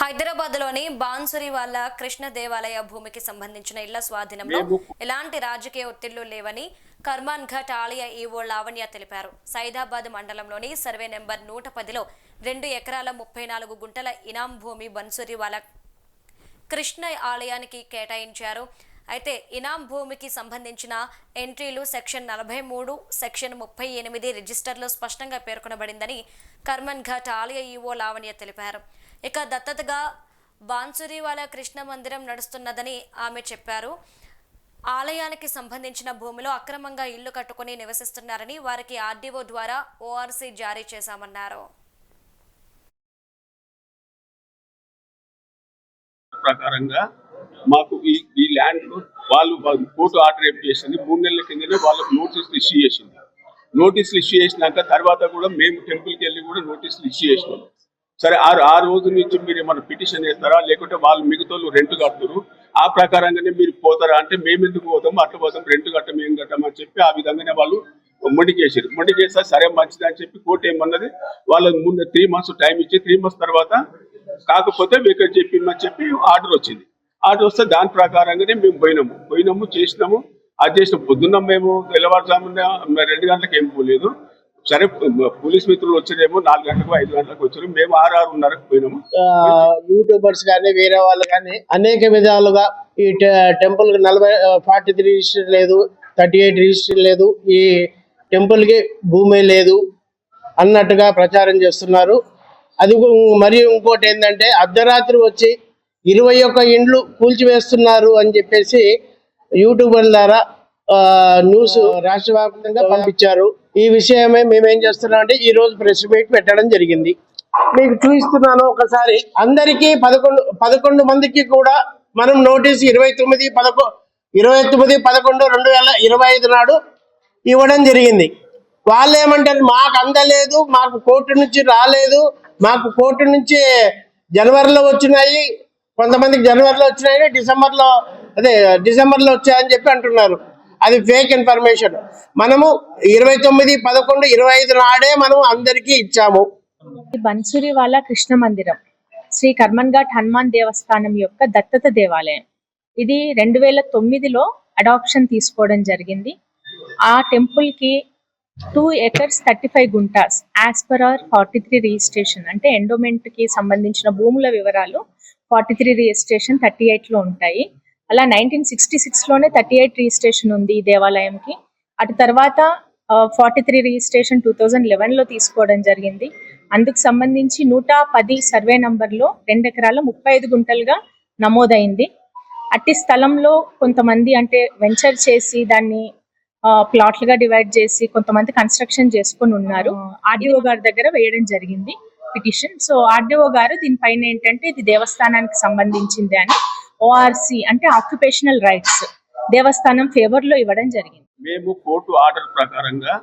హైదరాబాద్లోని బాన్సురి వాళ్ళ కృష్ణ దేవాలయ భూమికి సంబంధించిన ఇళ్ళ స్వాధీనంలో ఎలాంటి రాజకీయ ఒత్తిళ్ళు లేవని కర్మాన్ ఘాట్ ఆలయ ఈవో లావణ్య తెలిపారు. సైదాబాద్ మండలంలోని సర్వే నెంబర్ నూట పదిలో రెండు ఎకరాల ముప్పై నాలుగు గుంటల ఇనాం భూమి బన్సురి వాళ్ళ కృష్ణ ఆలయానికి కేటాయించారు. అయితే ఇనాం భూమికి సంబంధించిన ఎంట్రీలు సెక్షన్ నలభై మూడు సెక్షన్ ముప్పై ఎనిమిది రిజిస్టర్లో స్పష్టంగా పేర్కొనబడిందని కర్మన్ ఘాట్ ఆలయ ఈవో లావణ్య తెలిపారు. ఇక దత్తతగా బాన్సురీవాలా కృష్ణ మందిరం నడుస్తున్నదని ఆమె చెప్పారు. ఆలయానికి సంబంధించిన భూమిలో అక్రమంగా ఇల్లు కట్టుకుని నివసిస్తున్నారని వారికి ఆర్డీఓ ద్వారా ఓఆర్సీ జారీ చేశామన్నారు. ప్రకారంగా మాకు ఈ ఈ ల్యాండ్ వాళ్ళు కోర్టు ఆర్డర్ ఏం చేసింది. మూడు నెలల కిందనే వాళ్ళకు నోటీసులు ఇష్యూ చేసింది. నోటీసులు ఇష్యూ చేసినాక తర్వాత కూడా మేము టెంపుల్కి వెళ్ళి కూడా నోటీసులు ఇష్యూ చేసినాం. సరే ఆ ఆ రోజు నుంచి మీరు ఏమైనా పిటిషన్ వేస్తారా లేకుంటే వాళ్ళు మిగతా రెంట్ కడుతున్నారు ఆ ప్రకారంగానే మీరు పోతారా? అంటే మేము ఎందుకు పోతాము? అట్లా పోతాం రెంట్ కట్టం ఏం కట్టమని చెప్పి ఆ విధంగానే వాళ్ళు మొండికేసారు మొండికేసా సరే మంచిది అని చెప్పి కోర్టు ఏమన్నది? వాళ్ళ ముందు త్రీ మంత్స్ టైం ఇచ్చి త్రీ మంత్స్ తర్వాత కాకపోతే వేకెట్ చెప్పిందని చెప్పి ఆర్డర్ వచ్చింది. అటు వస్తే దాని ప్రకారంగానే మేము పోయినాము. పోయినాము చేసినాము. అది చేసిన. పొద్దున్న మేము తెల్లవారుజామున రెండు గంటలకు ఏం పోలేదు. సరే పోలీస్ మిత్రులు వచ్చారేమో నాలుగు గంటలకు ఐదు గంటలకు వచ్చారు. మేము ఆరు ఆరున్నరకు పోయినాము. యూట్యూబర్స్ కానీ వేరే వాళ్ళు కానీ అనేక విధాలుగా ఈ టెంపుల్ నలభై ఫార్టీ త్రీ రిజిస్టర్ లేదు థర్టీ ఎయిట్ రిజిస్టర్ లేదు ఈ టెంపుల్కి భూమి లేదు అన్నట్టుగా ప్రచారం చేస్తున్నారు. అది మరియు ఇంకోటి ఏంటంటే అర్ధరాత్రి వచ్చి ఇరవై ఒక్క ఇండ్లు కూల్చివేస్తున్నారు అని చెప్పేసి యూట్యూబర్ల ద్వారా న్యూస్ రాష్ట్ర వ్యాప్తంగా పంపించారు. ఈ విషయమే మేమేం చేస్తున్నాం అంటే ఈ రోజు ప్రెస్ మీట్ పెట్టడం జరిగింది. మీకు చూపిస్తున్నాను ఒకసారి. అందరికీ పదకొండు పదకొండు మందికి కూడా మనం నోటీస్ ఇరవై తొమ్మిది పదకొ ఇరవై తొమ్మిది పదకొండు రెండు వేల ఇరవై ఐదు నాడు ఇవ్వడం జరిగింది. వాళ్ళు ఏమంటారు మాకు అందలేదు మాకు కోర్టు నుంచి రాలేదు మాకు కోర్టు నుంచి జనవరిలో వచ్చినాయి కొంతమందికి జనవరిలో వచ్చినాయి డిసెంబర్లో అదే డిసెంబర్లో వచ్చాయని చెప్పి అంటున్నారు. అది ఫేక్ ఇన్ఫర్మేషన్ మనము ఇరవై తొమ్మిది పదకొండు ఇరవై ఐదు నాడే మనం అందరికీ ఇచ్చాము. బన్సూరి వాళ్ళ కృష్ణ మందిరం శ్రీ కర్మన్ ఘాట్ హనుమాన్ దేవస్థానం యొక్క దత్తత దేవాలయం. ఇది రెండు వేల తొమ్మిదిలో అడాప్షన్ తీసుకోవడం జరిగింది. ఆ టెంపుల్కి two acres thirty five guntas as per our forty three registration అంటే ఎండోమెంట్కి సంబంధించిన భూముల వివరాలు ఫార్టీ త్రీ రిజిస్ట్రేషన్ థర్టీ ఎయిట్లో ఉంటాయి. అలా నైన్టీన్ సిక్స్టీ సిక్స్లోనే థర్టీ ఎయిట్ రిజిస్ట్రేషన్ ఉంది ఈ దేవాలయంకి. అటు తర్వాత forty three registration two thousand లెవెన్లో తీసుకోవడం జరిగింది. అందుకు సంబంధించి నూట పది సర్వే నంబర్లో రెండు ఎకరాల ముప్పై ఐదు గుంటలుగా నమోదైంది. అట్టి స్థలంలో కొంతమంది అంటే వెంచర్ చేసి దాన్ని ప్లాట్లుగా డివైడ్ చేసి కొంతమంది కన్స్ట్రక్షన్ చేసుకొని ఉన్నారు. ఆర్డీఓ గారి దగ్గర వేయడం జరిగింది. పిటిషన్ సో ఆర్డీఓ గారు దీనిపైన ఏంటంటే ఇది దేవస్థానానికి సంబంధించింది అని. ఓఆర్సి అంటే ఆక్యుపేషనల్ రైట్స్ దేవస్థానం ఫేవర్లో ఇవ్వడం జరిగింది. మేము కోర్టు ఆర్డర్ ప్రకారంగా